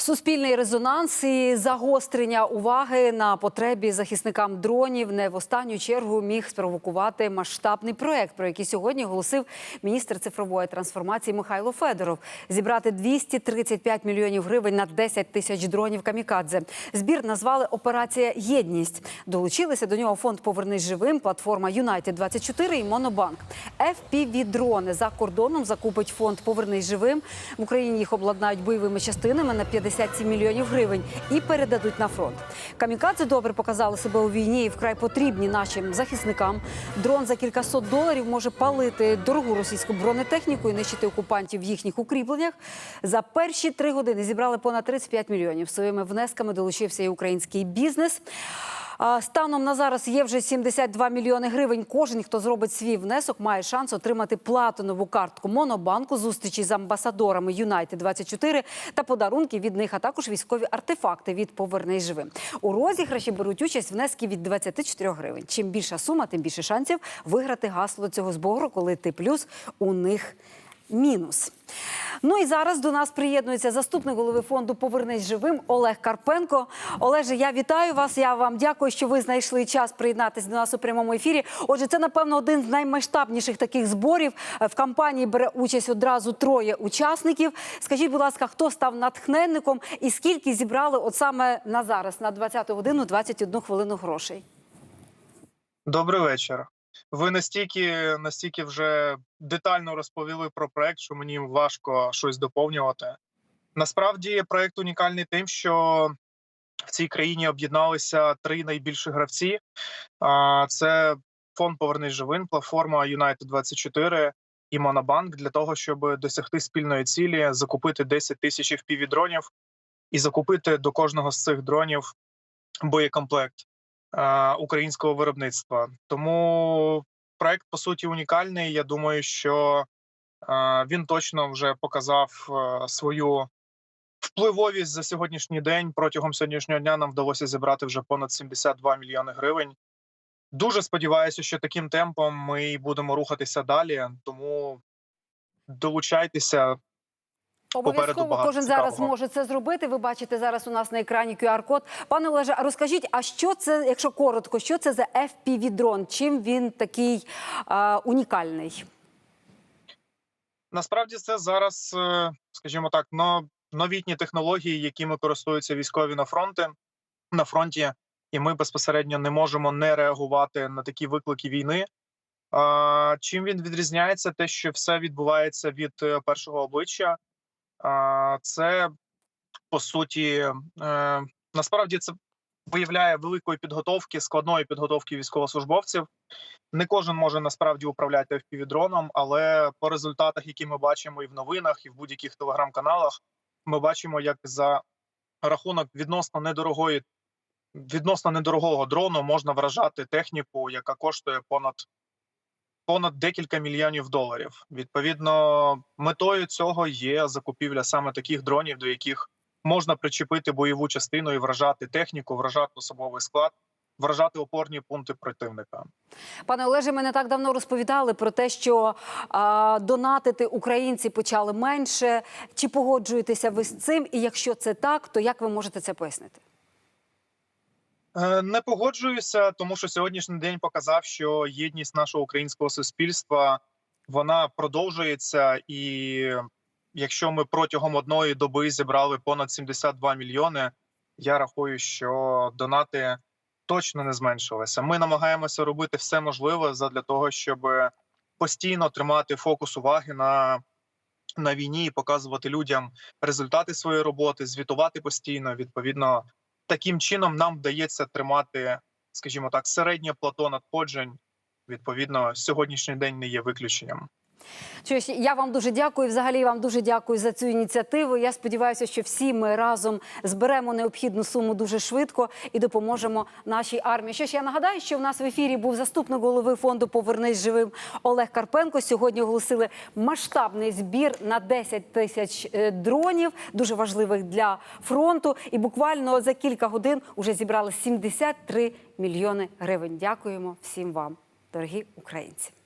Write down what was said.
Суспільний резонанс і загострення уваги на потребі захисникам дронів не в останню чергу міг спровокувати масштабний проект, про який сьогодні оголосив міністр цифрової трансформації Михайло Федоров. Зібрати 235 мільйонів гривень на 10 тисяч дронів камікадзе. Збір назвали Операція Єдність. Долучилися до нього фонд Повернись живим, платформа Юнайтед 24 і Монобанк. fpv дрони за кордоном закупить фонд Повернись живим. В Україні їх обладнають бойовими частинами на 57 мільйонів гривень і передадуть на фронт. Камікадзе добре показали себе у війні і вкрай потрібні нашим захисникам. Дрон за кількасот доларів може палити дорогу російську бронетехніку і нищити окупантів в їхніх укріпленнях. За перші три години зібрали понад 35 мільйонів. Своїми внесками долучився і український бізнес. Станом на зараз є вже 72 мільйони гривень. Кожен, хто зробить свій внесок, має шанс отримати платинову картку Монобанку, зустрічі з амбасадорами Юнайтед 24 та подарунки від них, а також військові артефакти від Повернись живим. У розіграші беруть участь внески від 24 гривень. Чим більша сума, тим більше шансів виграти гасло цього збору, коли ти плюс у них мінус. Ну і зараз до нас приєднується заступник голови фонду Повернись живим Олег Карпенко. Олеже, я вітаю вас. Я вам дякую, що ви знайшли час приєднатися до нас у прямому ефірі. Отже, це напевно один з наймасштабніших таких зборів. В кампанії бере участь одразу троє учасників. Скажіть, будь ласка, хто став натхненником і скільки зібрали от саме на зараз, на 20 годину 21 хвилину грошей? Добрий вечір. Ви настільки настільки вже детально розповіли про проект, що мені важко щось доповнювати. Насправді проект унікальний тим, що в цій країні об'єдналися три найбільші гравці. Це фонд Повернись живим, платформа United 24 і Монобанк для того, щоб досягти спільної цілі, закупити 10 тисяч FPV-дронів і закупити до кожного з цих дронів боєкомплект українського виробництва. Тому проект по суті унікальний. Я думаю, що е, він точно вже показав е, свою впливовість за сьогоднішній день. Протягом сьогоднішнього дня нам вдалося зібрати вже понад 72 мільйони гривень. Дуже сподіваюся, що таким темпом ми будемо рухатися далі. Тому долучайтеся. Обов'язково кожен зараз цікавого. може це зробити. Ви бачите зараз у нас на екрані QR-код. Пане Олеже, а розкажіть, а що це, якщо коротко, що це за FPV-дрон? Чим він такий а, унікальний? Насправді це зараз, е, скажімо так, новітні технології, якими користуються військові на фронти на фронті, і ми безпосередньо не можемо не реагувати на такі виклики війни. Чим він відрізняється? Те, що все відбувається від е, першого обличчя. Це по суті, е, насправді це виявляє великої підготовки, складної підготовки військовослужбовців. Не кожен може насправді управляти FPV-дроном, але по результатах, які ми бачимо і в новинах, і в будь-яких телеграм-каналах, ми бачимо, як за рахунок відносно недорогої, відносно недорогого дрону можна вражати техніку, яка коштує понад понад декілька мільйонів доларів. Відповідно, метою цього є закупівля саме таких дронів, до яких можна причепити бойову частину і вражати техніку, вражати особовий склад, вражати опорні пункти противника. Пане Олеже, ми не так давно розповідали про те, що а, донатити українці почали менше. Чи погоджуєтеся ви з цим? І якщо це так, то як ви можете це пояснити? Е, Не погоджуюся, тому що сьогоднішній день показав, що єдність нашого українського суспільства вона продовжується, і якщо ми протягом одної доби зібрали понад 72 мільйони, я рахую, що донати точно не зменшилися. Ми намагаємося робити все можливе для того, щоб постійно тримати фокус уваги на, на війні і показувати людям результати своєї роботи, звітувати постійно. Відповідно, таким чином нам вдається тримати, скажімо так, середнє плато надходжень. Відповідно, сьогоднішній день не є виключенням. Що ж, я вам дуже дякую. Взагалі вам дуже дякую за цю ініціативу. Я сподіваюся, що всі ми разом зберемо необхідну суму дуже швидко і допоможемо нашій армії. Що ж, я нагадаю, що в нас в ефірі був заступник голови фонду Повернись живим Олег Карпенко. Сьогодні оголосили масштабний збір на 10 тисяч е, дронів, дуже важливих для фронту. І буквально за кілька годин вже зібрали 73 мільйони гривень. Дякуємо всім вам, дорогі українці.